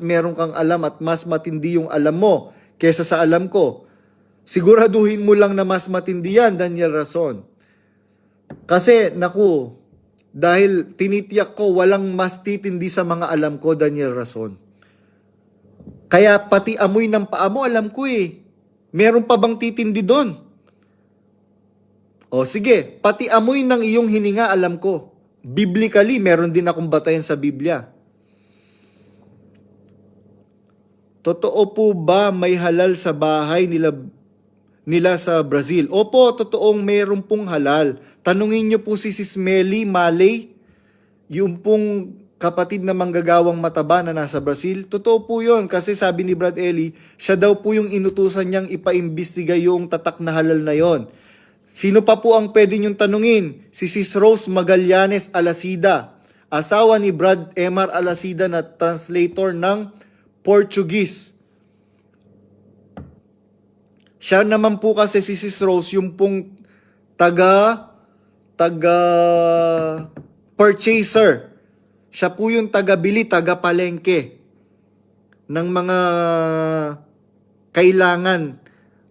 meron kang alam at mas matindi yung alam mo kesa sa alam ko. Siguraduhin mo lang na mas matindi yan, Daniel Rason. Kasi, naku, dahil tinitiyak ko walang mas titindi sa mga alam ko, Daniel Rason. Kaya pati amoy ng paa mo, alam ko eh. Meron pa bang titindi doon? O sige, pati amoy ng iyong hininga, alam ko. Biblically, meron din akong batayan sa Biblia. Totoo po ba may halal sa bahay nila nila sa Brazil? Opo, totoong meron pong halal. Tanungin niyo po si Sis Melly Malay, yung pong kapatid na manggagawang mataba na nasa Brazil. Totoo po yun kasi sabi ni Brad Ellie, siya daw po yung inutusan niyang ipaimbestiga yung tatak na halal na yon. Sino pa po ang pwede niyong tanungin? Si Sis Rose Magallanes Alasida, asawa ni Brad Emar Alasida na translator ng Portuguese. Siya naman po kasi si Sis Rose yung pong taga taga purchaser. Siya po yung taga-bili, taga-palengke ng mga kailangan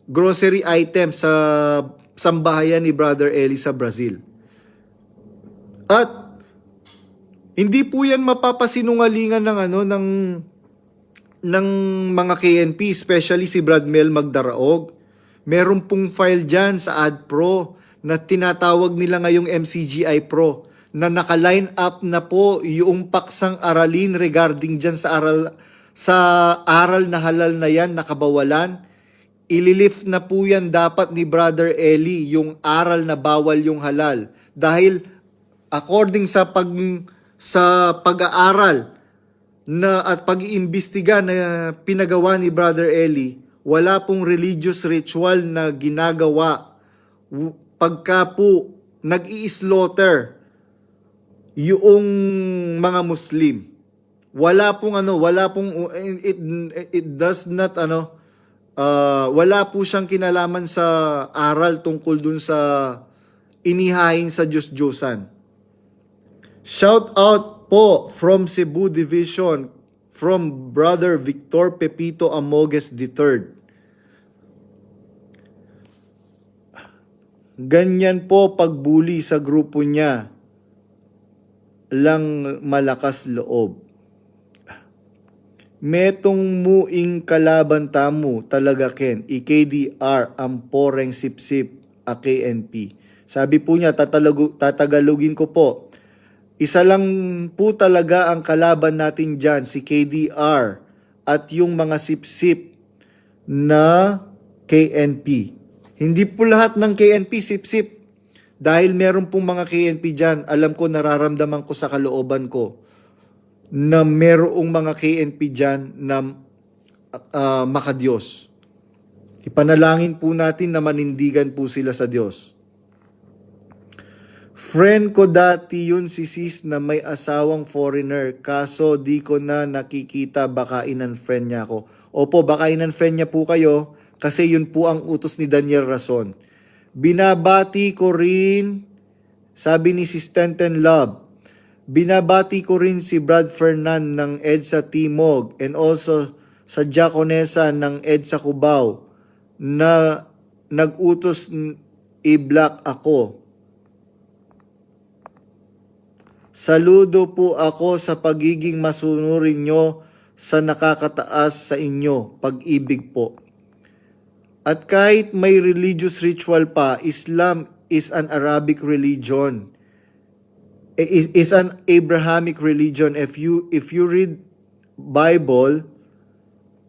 grocery items sa sambahayan ni Brother Eli sa Brazil. At hindi po yan mapapasinungalingan ng ano ng ng mga KNP, especially si Brad Mel Magdaraog. Meron pong file dyan sa AdPro na tinatawag nila ngayong MCGI Pro na naka-line up na po yung paksang aralin regarding dyan sa aral sa aral na halal na yan nakabawalan. Ililift na po yan dapat ni Brother Eli yung aral na bawal yung halal dahil according sa pag sa pag-aaral na at pag-iimbestiga na pinagawa ni Brother Eli, wala pong religious ritual na ginagawa pagka po nag-i-slaughter yung mga Muslim. Wala pong ano, wala pong it, it does not ano uh, wala po siyang kinalaman sa aral tungkol dun sa inihain sa Diyos-Diyosan. Shout out po from Cebu Division from Brother Victor Pepito Amoges III. Ganyan po pagbuli sa grupo niya lang malakas loob. Metong muing kalaban tamo talaga ken, IKDR ang poreng sipsip a KNP. Sabi po niya, tatalagu, tatagalugin ko po, isa lang po talaga ang kalaban natin dyan, si KDR at yung mga sipsip na KNP. Hindi po lahat ng KNP sipsip. Dahil meron pong mga KNP dyan, alam ko, nararamdaman ko sa kalooban ko na merong mga KNP dyan na uh, makadiyos. Ipanalangin po natin na manindigan po sila sa Diyos. Friend ko dati yun si sis na may asawang foreigner kaso di ko na nakikita baka in-unfriend niya ako. Opo, baka in-unfriend niya po kayo kasi yun po ang utos ni Daniel Rason. Binabati ko rin, sabi ni Sis Tenten Love, binabati ko rin si Brad Fernan ng EDSA Timog and also sa Diaconesa ng EDSA Cubao na nag-utos i-block ako. Saludo po ako sa pagiging masunurin nyo sa nakakataas sa inyo, pag-ibig po. At kahit may religious ritual pa, Islam is an Arabic religion. Is, is an Abrahamic religion. If you if you read Bible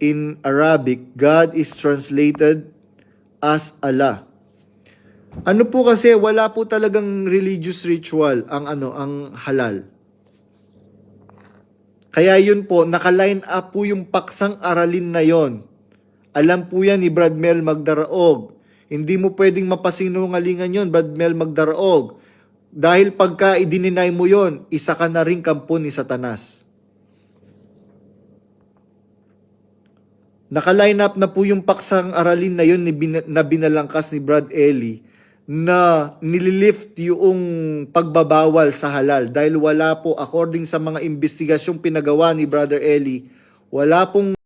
in Arabic, God is translated as Allah. Ano po kasi wala po talagang religious ritual ang ano ang halal. Kaya yun po, naka-line up po yung paksang aralin na yon. Alam po yan ni Brad Mel Magdaraog. Hindi mo pwedeng mapasinungalingan yon, Brad Mel Magdaraog. Dahil pagka idininay mo yon, isa ka na rin kampo ni Satanas. Naka-line up na po yung paksang aralin na yon na binalangkas ni Brad Ellie na nililift yung pagbabawal sa halal. Dahil wala po according sa mga investigasyong pinagawa ni Brother Ellie Wala pong